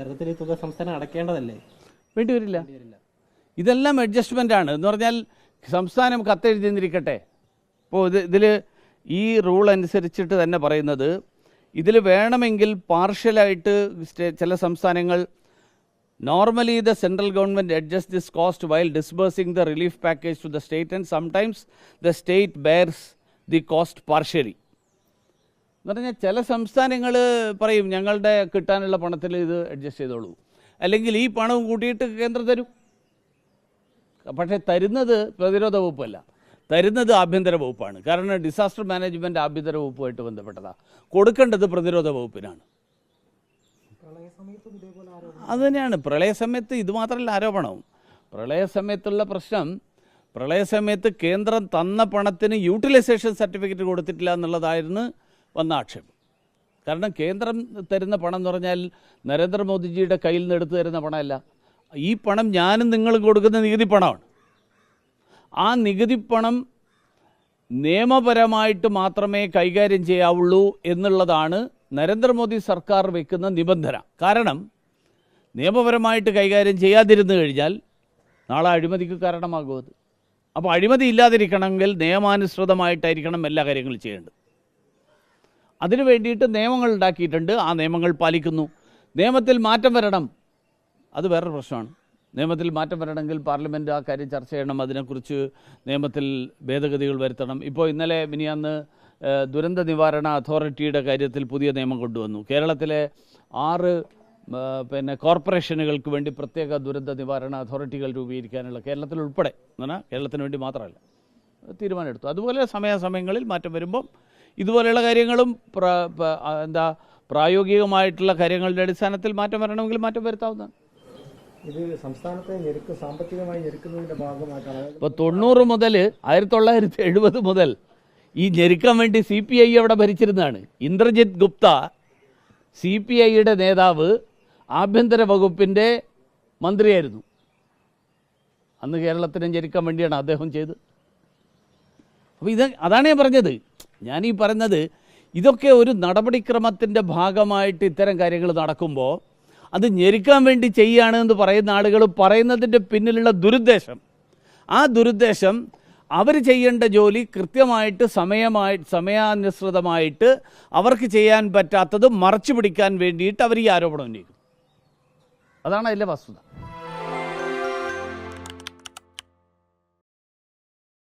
യഥാർത്ഥത്തിൽ ഈ തുക സംസ്ഥാനം അടക്കേണ്ടതല്ലേ വേണ്ടി വരില്ല ഇതെല്ലാം അഡ്ജസ്റ്റ്മെന്റ് ആണ് എന്ന് പറഞ്ഞാൽ സംസ്ഥാനം കത്തെഴുതിന്നിരിക്കട്ടെ ഇപ്പോൾ ഇത് ഇതിൽ ഈ റൂൾ അനുസരിച്ചിട്ട് തന്നെ പറയുന്നത് ഇതിൽ വേണമെങ്കിൽ പാർഷ്യലായിട്ട് ചില സംസ്ഥാനങ്ങൾ normally the central government adjust this cost while disbursing the relief package to the state and sometimes the state bears the cost partially എന്ന് പറഞ്ഞാൽ ചില സംസ്ഥാനങ്ങൾ പറയും ഞങ്ങളുടെ കിട്ടാനുള്ള പണത്തിൽ ഇത് അഡ്ജസ്റ്റ് ചെയ്തോളൂ. അല്ലെങ്കിൽ ഈ പണവും കൂട്ടിയിട്ട് കേന്ദ്രം തരും. പക്ഷേ തരുന്നത് പ്രതിരോധ വകുപ്പല്ല. തരുന്നത് ആഭ്യന്തര വകുപ്പാണ്. കാരണം ഡിസാസ്റ്റർ മാനേജ്മെന്റ് ആഭ്യന്തര വകുപ്പുമായിട്ട് ബന്ധപ്പെട്ടതാണ് കൊടുക്കേണ്ടത് പ്രതിരോധ വകുപ്പിനാണ്. അത് തന്നെയാണ് പ്രളയ സമയത്ത് ഇത് മാത്രമല്ല ആരോപണവും പ്രളയ സമയത്തുള്ള പ്രശ്നം പ്രളയ സമയത്ത് കേന്ദ്രം തന്ന പണത്തിന് യൂട്ടിലൈസേഷൻ സർട്ടിഫിക്കറ്റ് കൊടുത്തിട്ടില്ല എന്നുള്ളതായിരുന്നു വന്ന ആക്ഷേപം കാരണം കേന്ദ്രം തരുന്ന പണം എന്ന് പറഞ്ഞാൽ നരേന്ദ്രമോദിജിയുടെ കയ്യിൽ നിന്ന് എടുത്തു തരുന്ന പണമല്ല. ഈ പണം ഞാനും നിങ്ങളും കൊടുക്കുന്ന നികുതി പണമാണ്. ആ നികുതി പണം നിയമപരമായിട്ട് മാത്രമേ കൈകാര്യം ചെയ്യാവുള്ളൂ എന്നുള്ളതാണ് നരേന്ദ്രമോദി സർക്കാർ വെക്കുന്ന നിബന്ധന. കാരണം നിയമപരമായിട്ട് കൈകാര്യം ചെയ്യാതിരുന്നു കഴിഞ്ഞാൽ നാളെ അഴിമതിക്ക് കാരണമാകും അത്. അപ്പോൾ അഴിമതി ഇല്ലാതിരിക്കണമെങ്കിൽ നിയമാനുസൃതമായിട്ടായിരിക്കണം എല്ലാ കാര്യങ്ങളും ചെയ്യേണ്ടത്. അതിനു വേണ്ടിയിട്ട് നിയമങ്ങൾ ഉണ്ടാക്കിയിട്ടുണ്ട്. ആ നിയമങ്ങൾ പാലിക്കുന്നു. നിയമത്തിൽ മാറ്റം വരണം. അത് വേറൊരു പ്രശ്നമാണ്. നിയമത്തിൽ മാറ്റം വരണമെങ്കിൽ പാർലമെന്റ് ആ കാര്യം ചർച്ച ചെയ്യണം. അതിനെക്കുറിച്ച് നിയമത്തിൽ ഭേദഗതികൾ വരുത്തണം. ഇപ്പോൾ ഇന്നലെ മിനിയാന്ന് ദുരന്ത നിവാരണ അതോറിറ്റിയുടെ കാര്യത്തിൽ പുതിയ നിയമം കൊണ്ടുവന്നു. കേരളത്തിലെ ആറ് പിന്നെ കോർപ്പറേഷനുകൾക്ക് വേണ്ടി പ്രത്യേക ദുരന്ത നിവാരണ അതോറിറ്റികൾ രൂപീകരിക്കാനുള്ള കേരളത്തിൽ ഉൾപ്പെടെ എന്ന് പറഞ്ഞാൽ കേരളത്തിന് വേണ്ടി മാത്രമല്ല. തീരുമാനമെടുത്തു. അതുപോലെ സമയാസമയങ്ങളിൽ മാറ്റം വരുമ്പം ഇതുപോലെയുള്ള കാര്യങ്ങളും എന്താ പ്രായോഗികമായിട്ടുള്ള കാര്യങ്ങളുടെ അടിസ്ഥാനത്തിൽ മാറ്റം വരണമെങ്കിൽ മാറ്റം വരുത്താവുന്നതാണ്. ഇത് സംസ്ഥാനത്തെ ഞെരുക്ക് സാമ്പത്തികമായി ഞെരുക്കുന്നതിന്റെ ഭാഗമായിട്ടാണ്. ഇപ്പോൾ തൊണ്ണൂറ് മുതൽ ആയിരത്തി തൊള്ളായിരത്തി എഴുപത് മുതൽ ഈ ഞെരുക്കാൻ വേണ്ടി സി പി ഐ അവിടെ ഭരിച്ചിരുന്നതാണ്. ഇന്ദ്രജിത് ഗുപ്ത സി പി ഐയുടെ നേതാവ് ആഭ്യന്തര വകുപ്പിന്റെ മന്ത്രിയായിരുന്നു. അന്ന് കേരളത്തിനെ ഞെരുക്കാൻ വേണ്ടിയാണ് അദ്ദേഹം ചെയ്തത്. അപ്പോൾ ഇത് അതാണ് ഞാൻ പറഞ്ഞത്. ഈ പറയുന്നത് ഇതൊക്കെ ഒരു നടപടിക്രമത്തിന്റെ ഭാഗമായിട്ട് ഇത്തരം കാര്യങ്ങൾ നടക്കുമ്പോൾ അത് ഞെരുക്കാൻ വേണ്ടി ചെയ്യുകയാണ് എന്ന് പറയുന്ന ആളുകൾ പറയുന്നതിന്റെ പിന്നിലുള്ള ദുരുദ്ദേശം. ആ ദുരുദ്ദേശം അവർ ചെയ്യേണ്ട ജോലി കൃത്യമായിട്ട് സമയമായി സമയാനുസൃതമായിട്ട് അവർക്ക് ചെയ്യാൻ പറ്റാത്തത് മറച്ചു പിടിക്കാൻ വേണ്ടിയിട്ട് അവർ ഈ ആരോപണം ഉന്നയിക്കും. അതാണ് അതിന്റെ വസ്തുത.